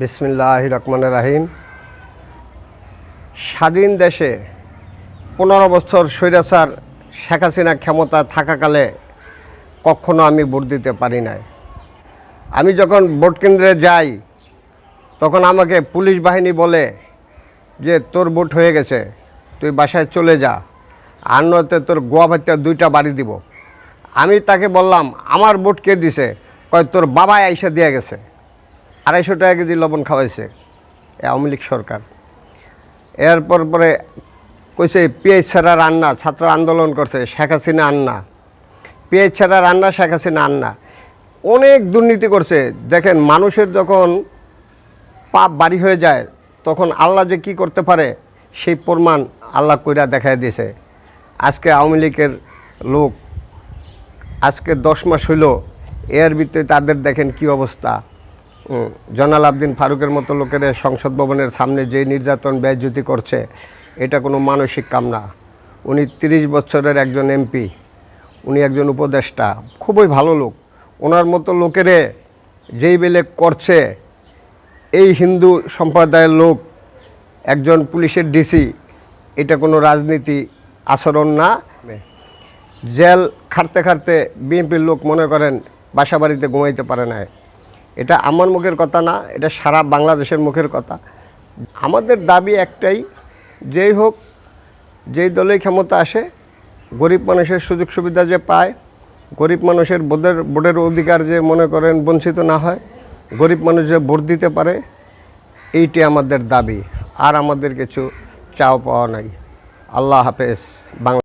বিসমিল্লাহ রহমান রাহিম। স্বাধীন দেশে পনেরো বছর স্বৈরাচার শেখ হাসিনা ক্ষমতা থাকাকালে কখনো আমি ভোট দিতে পারি নাই। আমি যখন ভোট কেন্দ্রে যাই, তখন আমাকে পুলিশ বাহিনী বলে যে, তোর ভোট হয়ে গেছে, তুই বাসায় চলে যা, আর নয়তো তোর গোয়া ভাত্যা দুইটা বাড়ি দিব। আমি তাকে বললাম, আমার ভোট কে দিছে? কয়, তোর বাবা আইসা দিয়ে গেছে। আড়াইশো টাকা কেজি লবণ খাওয়াইছে আওয়ামী লীগ সরকার। এরপর পরে কইছে পিএইচ ছাড়া রান্না, ছাত্র আন্দোলন করছে, শেখ হাসিনা আন্না পিএইচ ছাড়া রান্না, শেখ হাসিনা আন্না অনেক দুর্নীতি করছে। দেখেন, মানুষের যখন পাপ বাড়ি হয়ে যায়, তখন আল্লাহ যে কি করতে পারে, সেই প্রমাণ আল্লাহ কইরা দেখায় দিয়েছে। আজকে আওয়ামী লীগের লোক আজকে দশ মাস হইল, এর ভিতরে তাদের দেখেন কি অবস্থা। জনাল আবদিন ফারুকের মতো লোকের সংসদ ভবনের সামনে যে নির্যাতন ব্যয়জ্যুতি করছে, এটা কোনো মানসিক কাম না। উনি তিরিশ বছরের একজন এমপি, উনি একজন উপদেষ্টা, খুবই ভালো লোক। ওনার মতো লোকেরে যেই বেলে করছে, এই হিন্দু সম্প্রদায়ের লোক, একজন পুলিশের ডিসি, এটা কোনো রাজনীতি আচরণ না। জেল খাটতে খাটতে বিএনপির লোক মনে করেন বাসা বাড়িতে ঘুমাইতে পারে না এটা আমার মুখের কথা না, এটা সারা বাংলাদেশের মুখের কথা। আমাদের দাবি একটাই, যেই হোক, যেই দলেই ক্ষমতা আসে, গরিব মানুষের সুযোগ সুবিধা যে পায়, গরিব মানুষের বোধের ভোটের অধিকার যে মনে করেন বঞ্চিত না হয়, গরিব মানুষ যে ভোট দিতে পারে, এইটি আমাদের দাবি। আর আমাদের কিছু চাও পাওয়া নাই। আল্লাহ হাফেজ। বাংলা